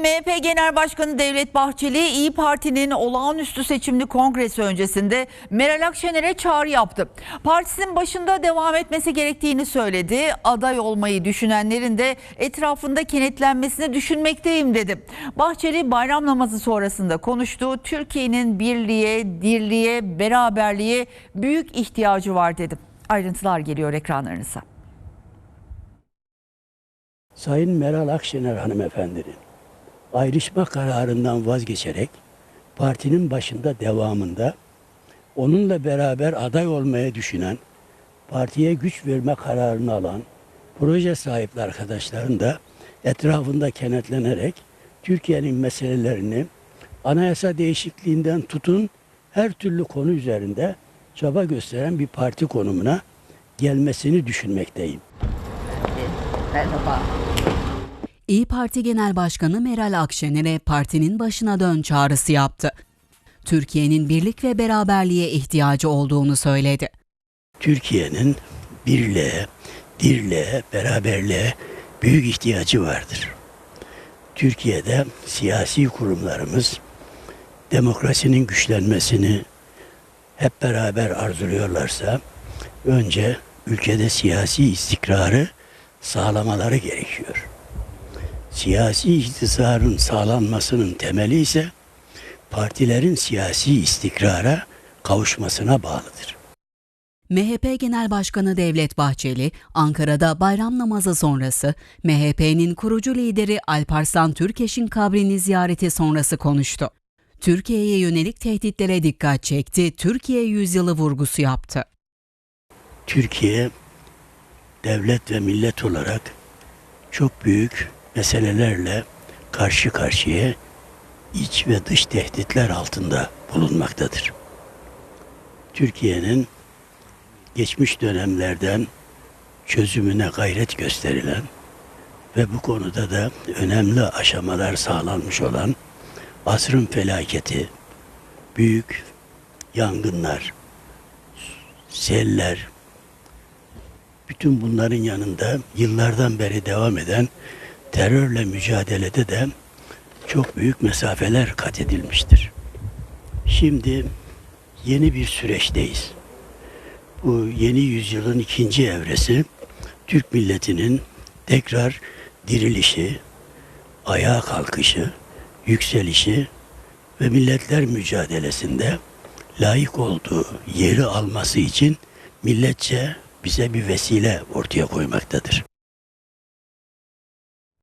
MHP Genel Başkanı Devlet Bahçeli, İyi Parti'nin olağanüstü seçimli kongresi öncesinde Meral Akşener'e çağrı yaptı. Partisinin başında devam etmesi gerektiğini söyledi. Aday olmayı düşünenlerin de etrafında kenetlenmesini düşünmekteyim dedi. Bahçeli bayram namazı sonrasında konuştu. Türkiye'nin birliğe, dirliğe, beraberliğe büyük ihtiyacı var dedi. Ayrıntılar geliyor ekranlarınıza. Sayın Meral Akşener hanımefendinin ayrışma kararından vazgeçerek partinin başında devamında onunla beraber aday olmaya düşünen, partiye güç verme kararını alan proje sahipli arkadaşların da etrafında kenetlenerek Türkiye'nin meselelerini anayasa değişikliğinden tutun her türlü konu üzerinde çaba gösteren bir parti konumuna gelmesini düşünmekteyim. İyi Parti Genel Başkanı Meral Akşener'e partinin başına dön çağrısı yaptı. Türkiye'nin birlik ve beraberliğe ihtiyacı olduğunu söyledi. Türkiye'nin birliğe, dirliğe, beraberliğe büyük ihtiyacı vardır. Türkiye'de siyasi kurumlarımız demokrasinin güçlenmesini hep beraber arzuluyorlarsa önce ülkede siyasi istikrarı sağlamaları gerekiyor. Siyasi iktidarın sağlanmasının temeli ise partilerin siyasi istikrara kavuşmasına bağlıdır. MHP Genel Başkanı Devlet Bahçeli, Ankara'da bayram namazı sonrası MHP'nin kurucu lideri Alparslan Türkeş'in kabrini ziyareti sonrası konuştu. Türkiye'ye yönelik tehditlere dikkat çekti, Türkiye yüzyılı vurgusu yaptı. Türkiye devlet ve millet olarak çok büyük meselelerle karşı karşıya iç ve dış tehditler altında bulunmaktadır. Türkiye'nin geçmiş dönemlerden çözümüne gayret gösterilen ve bu konuda da önemli aşamalar sağlanmış olan asrın felaketi, büyük yangınlar, seller, bütün bunların yanında yıllardan beri devam eden terörle mücadelede de çok büyük mesafeler kat edilmiştir. Şimdi yeni bir süreçteyiz. Bu yeni yüzyılın ikinci evresi Türk milletinin tekrar dirilişi, ayağa kalkışı, yükselişi ve milletler mücadelesinde layık olduğu yeri alması için milletçe bize bir vesile ortaya koymaktadır.